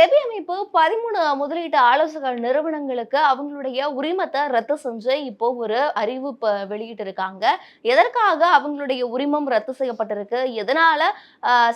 SEBI அமைப்பு பதிமூணு முதலீட்டு ஆலோசகர் நிறுவனங்களுக்கு அவங்களுடைய உரிமத்தை ரத்து செஞ்சு இப்போ ஒரு அறிவிப்பு வெளியிட்டு இருக்காங்க எதற்காக அவங்களுடைய உரிமம் ரத்து செய்யப்பட்டிருக்கு? எதனால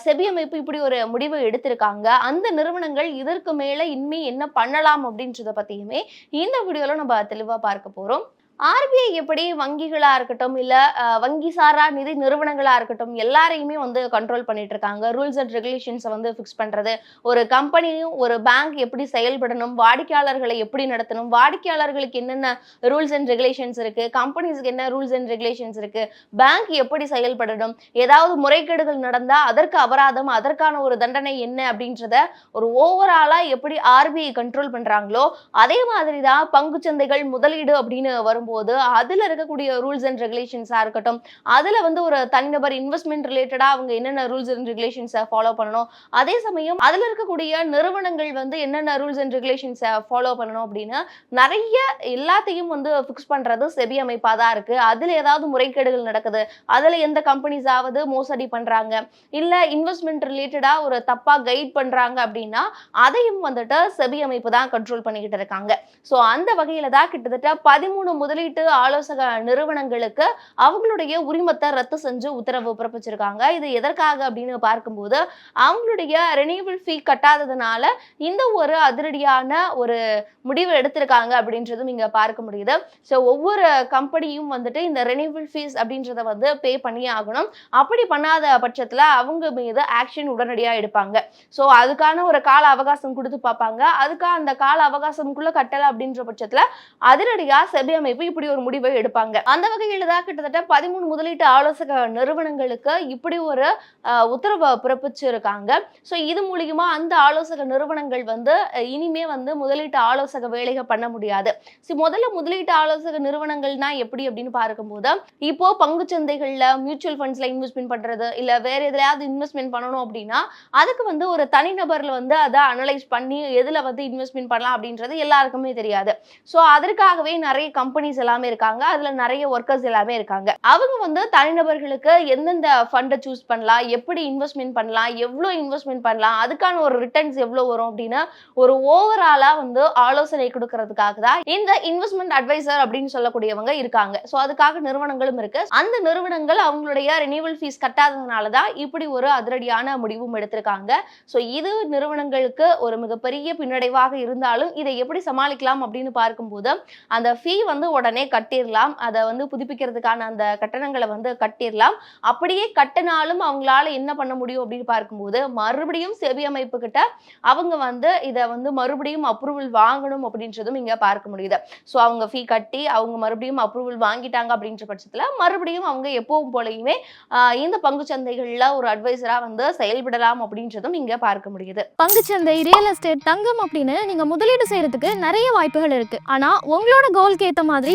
செபி அமைப்பு இப்படி ஒரு முடிவு எடுத்திருக்காங்க? அந்த நிறுவனங்கள் இதற்கு மேல இனிமே என்ன பண்ணலாம் அப்படின்றத பத்தியுமே இந்த வீடியோல நம்ம தெளிவா பார்க்க போறோம். ஆர்பிஐ எப்படி வங்கிகளாக இருக்கட்டும் இல்லை வங்கி சாரா நிதி நிறுவனங்களாக இருக்கட்டும் எல்லாரையுமே வந்து கண்ட்ரோல் பண்ணிட்டு இருக்காங்க. ரூல்ஸ் அண்ட் ரெகுலேஷன்ஸை வந்து ஃபிக்ஸ் பண்ணுறது ஒரு கம்பெனியும் ஒரு பேங்க் எப்படி செயல்படணும் வாடிக்கையாளர்களை எப்படி நடத்தணும் வாடிக்கையாளர்களுக்கு என்னென்ன ரூல்ஸ் அண்ட் ரெகுலேஷன்ஸ் இருக்குது கம்பெனிஸ்க்கு என்ன ரூல்ஸ் அண்ட் ரெகுலேஷன்ஸ் இருக்குது பேங்க் எப்படி செயல்படணும் ஏதாவது முறைகேடுகள் நடந்தால் அதற்கு அபராதம் அதற்கான ஒரு தண்டனை என்ன அப்படின்றத ஒரு ஓவராலாக எப்படி ஆர்பிஐ கண்ட்ரோல் பண்ணுறாங்களோ அதே மாதிரி தான் பங்குச்சந்தைகள் முதலீடு அப்படின்னு வரும் வரும்போது அதில் இருக்கக்கூடிய ரூல்ஸ் அண்ட் ரெகுலேஷன்ஸா இருக்கட்டும் அதில் வந்து ஒரு தனிநபர் இன்வெஸ்ட்மெண்ட் ரிலேட்டடாக அவங்க என்னென்ன ரூல்ஸ் அண்ட் ரெகுலேஷன்ஸை ஃபாலோ பண்ணணும் அதே சமயம் அதுல இருக்கக்கூடிய நிறுவனங்கள் வந்து என்னென்ன ரூல்ஸ் அண்ட் ரெகுலேஷன்ஸை ஃபாலோ பண்ணணும் அப்படின்னு நிறைய எல்லாத்தையும் வந்து ஃபிக்ஸ் பண்ணுறது செபி அமைப்பாக தான் இருக்கு. அதில் ஏதாவது முறைகேடுகள் நடக்குது அதுல எந்த கம்பெனிஸ் ஆவது மோசடி பண்றாங்க இல்லை இன்வெஸ்ட்மெண்ட் ரிலேட்டடாக ஒரு தப்பாக கைட் பண்றாங்க அப்படின்னா அதையும் வந்துட்டு செபி அமைப்பு தான் கண்ட்ரோல் பண்ணிக்கிட்டு இருக்காங்க. ஸோ அந்த வகையில் தான் கிட்டத்தட்ட பதிமூணு முதல் முதலீட்டு ஆலோசக நிறுவனங்களுக்கு அவங்களுடைய உரிமத்தை ரத்து செஞ்சு உத்தரவு பிறப்பிச்சிருக்காங்க. இது எதற்காக அப்படின்னு பார்க்கும்போது அவங்களுடைய ரெனியூவல் ஃபீ கட்டாததுனால இந்த ஒரு அதிரடியான ஒரு முடிவு எடுத்திருக்காங்க அப்படின்றதும் இங்கே பார்க்க முடியுது. ஸோ ஒவ்வொரு கம்பெனியும் வந்துட்டு இந்த ரெனியூவல் ஃபீஸ் அப்படின்றத வந்து பே பண்ணி ஆகணும். அப்படி பண்ணாத பட்சத்தில் அவங்க மீது ஆக்ஷன் உடனடியாக எடுப்பாங்க. ஸோ அதுக்கான ஒரு கால அவகாசம் கொடுத்து பார்ப்பாங்க. அதுக்காக அந்த கால அவகாசம்குள்ள கட்டலை அப்படின்ற பட்சத்தில் அதிரடியாக செபி அமைப்பு இப்படி ஒரு முடிவை எடுப்பாங்க. அந்த வகையில தான் கிட்டத்தட்ட பதிமூணு முதலீட்டு ஆலோசக நிறுவனங்களுக்கு இப்படி ஒரு உத்தரவை பிறப்பிச்சிருக்காங்க. ஸோ இது மூலியமா அந்த ஆலோசக நிறுவனங்கள் வந்து இனிமே வந்து முதலீட்டு ஆலோசக வேலைகள் பண்ண முடியாது. ஸோ முதல்ல முதலீட்டு ஆலோசக நிறுவனங்கள்னா எப்படி அப்படின்னு பார்க்கும்போது இப்போ பங்கு சந்தைகளில் மியூச்சுவல் ஃபண்ட்ஸ்ல இன்வெஸ்ட்மெண்ட் பண்றது இல்ல வேற எதுலையாவது இன்வெஸ்ட்மெண்ட் பண்ணணும் அப்படின்னா அதுக்கு வந்து ஒரு தனிநபர்ல வந்து அதை அனலைஸ் பண்ணி எதுல வந்து இன்வெஸ்ட்மெண்ட் பண்ணலாம் அப்படின்றது எல்லாருக்குமே தெரியாது. ஸோ அதற்காகவே நிறைய கம்பெனிஸ் எல்லாமே இருக்காங்க. அதுல நிறைய ஒர்க்கர்ஸ் எல்லாமே இருக்காங்க. அவங்க வந்து தனிநபர்களுக்கு எந்தெந்த ஃபண்டை சூஸ் பண்ணலாம் எப்படி இன்வெஸ்ட்மெண்ட் பண்ணலாம் எவ்வளோ இன்வெஸ்ட்மெண்ட் பண்ணலாம் அதுக்கான ஒரு ரிட்டர்ன்ஸ் எவ்வளோ வரும் அப்படின்னு ஒரு ஓவராலா வந்து ஆலோசனை கொடுக்கறதுக்காக தான் இந்த இன்வெஸ்ட்மெண்ட் அட்வைசர் அப்படின்னு சொல்லக்கூடியவங்க இருக்காங்க. ஸோ அதுக்காக நிறுவனங்களும் இருக்கு. அந்த நிறுவனங்கள் அவங்களுடைய ரினியூவல் ஃபீஸ் கட்டாததுனால தான் இப்படி ஒரு அதிரடியான முடிவும் எடுத்திருக்காங்க. ஸோ இது நிறுவனங்களுக்கு ஒரு மிகப்பெரிய பின்னடைவாக இருந்தாலும் இதை எப்படி சமாளிக்கலாம் அப்படின்னு பார்க்கும்போது அந்த ஃபீ வந்து உடனே கட்டிடலாம் அதை வந்து புதுப்பிக்கிறதுக்கான அந்த கட்டணங்களை வந்து கட்டிடலாம் அப்படியே கட்டினாலும் அவங்களால என்ன பண்ண முடியும் அப்படின்னு பார்க்கும்போது மறுபடியும் செவி அமைப்பு கிட்ட அவங்க வந்து இதை வந்து மறுபடியும் அப்ரூவல் வாங்கணும் அப்படின்றதும் இங்க பார்க்க முடியுது. ஸோ அவங்க ஃபீ கட்டி அவங்க மறுபடியும் அப்ரூவல் வாங்கிட்டாங்க அப்படின்ற பட்சத்தில் மறுபடியும் அவங்க எப்பவும் போலையுமே இந்த இந்த பங்குச்சந்தைகள்ல ஒரு அட்வைசரா வந்து செயல்படலாம் அப்படின்றதும் இங்க பார்க்க முடியுது. பங்குச்சந்தை ரியல் எஸ்டேட் தங்கம் அப்படின்னு நீங்க முதலீடு செய்யறதுக்கு நிறைய வாய்ப்புகள் இருக்கு. ஆனா உங்களோட கோல்க்கு ஏத்த மாதிரி